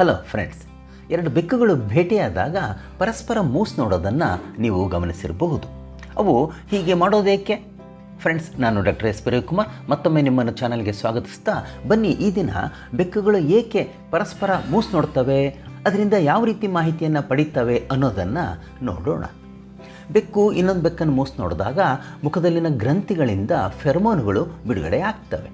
Hello friends ಎರಡು ಬೆಕ್ಕುಗಳು ಭೇಟಿಯಾದಾಗ ಪರಸ್ಪರ ಮೂಸ್ ನೋಡೋದನ್ನು ನೀವು ಗಮನಿಸಿರಬಹುದು. ಅವು ಹೀಗೆ ಮಾಡೋದೇಕೆ? ಫ್ರೆಂಡ್ಸ್ ನಾನು ಡಾಕ್ಟರ್ ಎಸ್ ಕುಮಾರ್ ಮತ್ತೊಮ್ಮೆ ನಿಮ್ಮನ್ನು ಚಾನಲ್ಗೆ ಸ್ವಾಗತಿಸ್ತಾ ಬನ್ನಿ. ಈ ದಿನ ಬೆಕ್ಕುಗಳು ಏಕೆ ಪರಸ್ಪರ ಮೂಸ್ ನೋಡ್ತವೆ? ಅದರಿಂದ ಯಾವ ರೀತಿ ಮಾಹಿತಿಯನ್ನು ಪಡೀತವೆ ಅನ್ನೋದನ್ನು ನೋಡೋಣ. ಬೆಕ್ಕು ಇನ್ನೊಂದು ಬೆಕ್ಕನ್ನು ಮೂಸ್ ನೋಡಿದಾಗ ಮುಖದಲ್ಲಿನ ಗ್ರಂಥಿಗಳಿಂದ ಫೆರ್ಮೋನ್ಗಳು ಬಿಡುಗಡೆ ಆಗ್ತವೆ.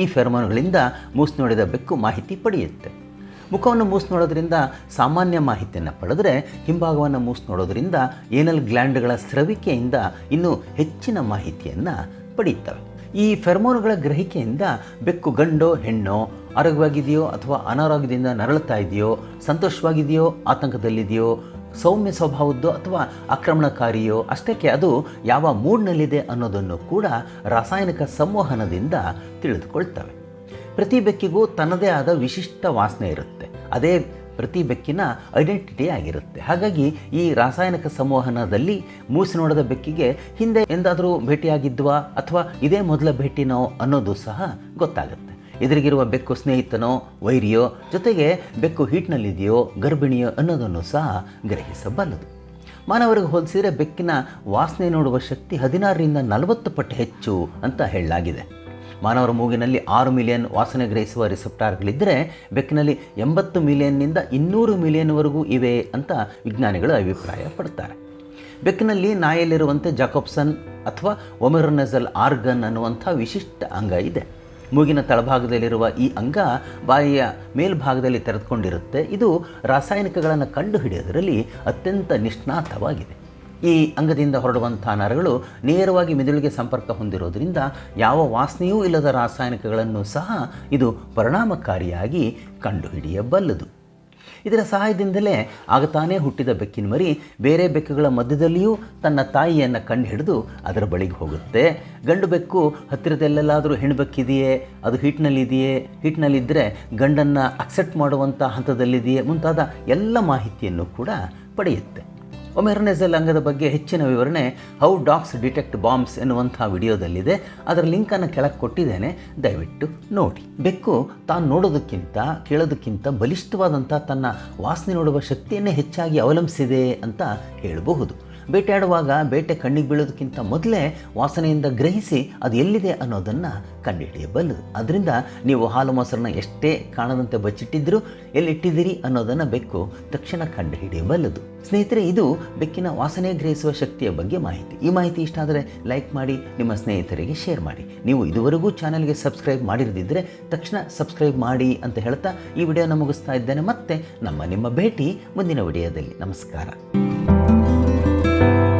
ಈ ಫೆರ್ಮೋನ್ಗಳಿಂದ ಮೂಸ್ ನೋಡಿದ ಬೆಕ್ಕು ಮಾಹಿತಿ ಪಡೆಯುತ್ತೆ. ಮುಖವನ್ನು ಮೂಸ್ ನೋಡೋದ್ರಿಂದ ಸಾಮಾನ್ಯ ಮಾಹಿತಿಯನ್ನು ಪಡೆದರೆ ಹಿಂಭಾಗವನ್ನು ಮೂಸ್ ನೋಡೋದ್ರಿಂದ ಏನಲ್ ಗ್ಲ್ಯಾಂಡ್ಗಳ ಸ್ರವಿಕೆಯಿಂದ ಇನ್ನೂ ಹೆಚ್ಚಿನ ಮಾಹಿತಿಯನ್ನು ಪಡೆಯುತ್ತವೆ ಈ ಫೆರ್ಮೋನ್ಗಳ ಗ್ರಹಿಕೆಯಿಂದ ಬೆಕ್ಕು ಗಂಡೋ, ಹೆಣ್ಣೋ, ಆರೋಗ್ಯವಾಗಿದೆಯೋ ಅಥವಾ ಅನಾರೋಗ್ಯದಿಂದ ನರಳುತ್ತಾ ಇದೆಯೋ, ಸಂತೋಷವಾಗಿದೆಯೋ, ಆತಂಕದಲ್ಲಿದೆಯೋ, ಸೌಮ್ಯ ಸ್ವಭಾವದ್ದೋ ಅಥವಾ ಆಕ್ರಮಣಕಾರಿಯೋ ಅಷ್ಟಕ್ಕೆ ಅದು ಯಾವ ಮೂಡ್ನಲ್ಲಿದೆ ಅನ್ನೋದನ್ನು ಕೂಡ ರಾಸಾಯನಿಕ ಸಂವಹನದಿಂದ ತಿಳಿದುಕೊಳ್ತವೆ. ಪ್ರತಿ ಬೆಕ್ಕಿಗೂ ತನ್ನದೇ ಆದ ವಿಶಿಷ್ಟ ವಾಸನೆ ಇರುತ್ತೆ. ಅದೇ ಪ್ರತಿ ಬೆಕ್ಕಿನ ಐಡೆಂಟಿಟಿ ಆಗಿರುತ್ತೆ. ಹಾಗಾಗಿ ಈ ರಾಸಾಯನಿಕ ಸಂವಹನದಲ್ಲಿ ಮೂಸಿ ನೋಡದ ಬೆಕ್ಕಿಗೆ ಹಿಂದೆ ಎಂದಾದರೂ ಭೇಟಿಯಾಗಿದ್ವಾ ಅಥವಾ ಇದೇ ಮೊದಲ ಭೇಟಿನೋ ಅನ್ನೋದು ಸಹ ಗೊತ್ತಾಗುತ್ತೆ. ಎದುರಿಗಿರುವ ಬೆಕ್ಕು ಸ್ನೇಹಿತನೋ, ವೈರಿಯೋ, ಜೊತೆಗೆ ಬೆಕ್ಕು ಹೀಟ್ನಲ್ಲಿದೆಯೋ, ಗರ್ಭಿಣಿಯೋ ಅನ್ನೋದನ್ನು ಸಹ ಗ್ರಹಿಸಬಲ್ಲದು. ಮಾನವರಿಗೆ ಹೋಲಿಸಿದರೆ ಬೆಕ್ಕಿನ ವಾಸನೆ ನೋಡುವ ಶಕ್ತಿ ಹದಿನಾರರಿಂದ ನಲವತ್ತು ಪಟ್ಟು ಹೆಚ್ಚು ಅಂತ ಹೇಳಲಾಗಿದೆ. ಮಾನವರ ಮೂಗಿನಲ್ಲಿ ಆರು ಮಿಲಿಯನ್ ವಾಸನೆ ಗ್ರಹಿಸುವ ರಿಸೆಪ್ಟಾರ್ಗಳಿದ್ದರೆ ಬೆಕ್ಕಿನಲ್ಲಿ ಎಂಬತ್ತು ಮಿಲಿಯನ್ನಿಂದ ಇನ್ನೂರು ಮಿಲಿಯನ್ವರೆಗೂ ಇವೆ ಅಂತ ವಿಜ್ಞಾನಿಗಳು ಅಭಿಪ್ರಾಯ ಪಡ್ತಾರೆ ಬೆಕ್ಕಿನಲ್ಲಿ ನಾಯಲ್ಲಿರುವಂತೆ ಜಾಕೋಬ್ಸನ್ ಅಥವಾ ಒಮೆರೋನೆಸಲ್ ಆರ್ಗನ್ ಅನ್ನುವಂಥ ವಿಶಿಷ್ಟ ಅಂಗ ಇದೆ. ಮೂಗಿನ ತಳಭಾಗದಲ್ಲಿರುವ ಈ ಅಂಗ ಬಾಯಿಯ ಮೇಲ್ಭಾಗದಲ್ಲಿ ತೆರೆದುಕೊಂಡಿರುತ್ತೆ. ಇದು ರಾಸಾಯನಿಕಗಳನ್ನು ಕಂಡುಹಿಡಿಯೋದರಲ್ಲಿ ಅತ್ಯಂತ ನಿಷ್ಣಾತವಾಗಿದೆ. ಈ ಅಂಗದಿಂದ ಹೊರಡುವಂಥ ನರಗಳು ನೇರವಾಗಿ ಮೆದುಳಿಗೆ ಸಂಪರ್ಕ ಹೊಂದಿರೋದ್ರಿಂದ ಯಾವ ವಾಸನೆಯೂ ಇಲ್ಲದ ರಾಸಾಯನಿಕಗಳನ್ನು ಸಹ ಇದು ಪರಿಣಾಮಕಾರಿಯಾಗಿ ಕಂಡುಹಿಡಿಯಬಲ್ಲದು. ಇದರ ಸಹಾಯದಿಂದಲೇ ಆಗ ತಾನೇ ಹುಟ್ಟಿದ ಬೆಕ್ಕಿನ ಮರಿ ಬೇರೆ ಬೆಕ್ಕುಗಳ ಮಧ್ಯದಲ್ಲಿಯೂ ತನ್ನ ತಾಯಿಯನ್ನು ಕಂಡುಹಿಡಿದು ಅದರ ಬಳಿಗೆ ಹೋಗುತ್ತೆ. ಗಂಡು ಬೆಕ್ಕು ಹತ್ತಿರದಲ್ಲೆಲ್ಲಾದರೂ ಹೆಣ್ಣುಬೆಕ್ಕಿದೆಯೇ ಅದು ಹಿಟ್ನಲ್ಲಿದೆಯೇ? ಹಿಟ್ನಲ್ಲಿದ್ದರೆ ಗಂಡನ್ನು ಅಕ್ಸೆಪ್ಟ್ ಮಾಡುವಂಥ ಹಂತದಲ್ಲಿದೆಯೇ? ಮುಂತಾದ ಎಲ್ಲ ಮಾಹಿತಿಯನ್ನು ಕೂಡ ಪಡೆಯುತ್ತೆ. ಒಮೆರ್ನೆಸಲ್ ಅಂಗದ ಬಗ್ಗೆ ಹೆಚ್ಚಿನ ವಿವರಣೆ ಹೌ ಡಾಗ್ಸ್ ಡಿಟೆಕ್ಟ್ ಬಾಂಬ್ಸ್ ಎನ್ನುವಂಥ ವಿಡಿಯೋದಲ್ಲಿದೆ. ಅದರ ಲಿಂಕನ್ನು ಕೆಳಗೆ ಕೊಟ್ಟಿದ್ದೇನೆ. ದಯವಿಟ್ಟು ನೋಡಿ. ಬೆಕ್ಕು ತಾನು ನೋಡೋದಕ್ಕಿಂತ, ಕೇಳೋದಕ್ಕಿಂತ ಬಲಿಷ್ಠವಾದಂಥ ತನ್ನ ವಾಸನೆ ನೋಡುವ ಶಕ್ತಿಯನ್ನೇ ಹೆಚ್ಚಾಗಿ ಅವಲಂಬಿಸಿದೆ ಅಂತ ಹೇಳಬಹುದು. ಬೇಟೆಯಾಡುವಾಗ ಬೇಟೆ ಕಣ್ಣಿಗೆ ಬೀಳೋದಕ್ಕಿಂತ ಮೊದಲೇ ವಾಸನೆಯಿಂದ ಗ್ರಹಿಸಿ ಅದು ಎಲ್ಲಿದೆ ಅನ್ನೋದನ್ನು ಕಂಡುಹಿಡಿಯಬಲ್ಲದು ಅದರಿಂದ ನೀವು ಹಾಲು ಮೊಸರನ್ನ ಎಷ್ಟೇ ಕಾಣದಂತೆ ಬಚ್ಚಿಟ್ಟಿದ್ದರೂ ಎಲ್ಲಿಟ್ಟಿದ್ದೀರಿ ಅನ್ನೋದನ್ನು ಬೆಕ್ಕು ತಕ್ಷಣ ಕಂಡುಹಿಡಿಯಬಲ್ಲದು. ಸ್ನೇಹಿತರೆ, ಇದು ಬೆಕ್ಕಿನ ವಾಸನೆ ಗ್ರಹಿಸುವ ಶಕ್ತಿಯ ಬಗ್ಗೆ ಮಾಹಿತಿ. ಈ ಮಾಹಿತಿ ಇಷ್ಟ ಆದರೆ ಲೈಕ್ ಮಾಡಿ, ನಿಮ್ಮ ಸ್ನೇಹಿತರಿಗೆ ಶೇರ್ ಮಾಡಿ. ನೀವು ಇದುವರೆಗೂ ಚಾನಲ್ಗೆ ಸಬ್ಸ್ಕ್ರೈಬ್ ಮಾಡಿರದಿದ್ದರೆ ತಕ್ಷಣ ಸಬ್ಸ್ಕ್ರೈಬ್ ಮಾಡಿ ಅಂತ ಹೇಳ್ತಾ ಈ ವಿಡಿಯೋನ ಮುಗಿಸ್ತಾ ಇದ್ದೇನೆ. ಮತ್ತೆ ನಮ್ಮ ನಿಮ್ಮ ಭೇಟಿ ಮುಂದಿನ ವಿಡಿಯೋದಲ್ಲಿ. ನಮಸ್ಕಾರ. you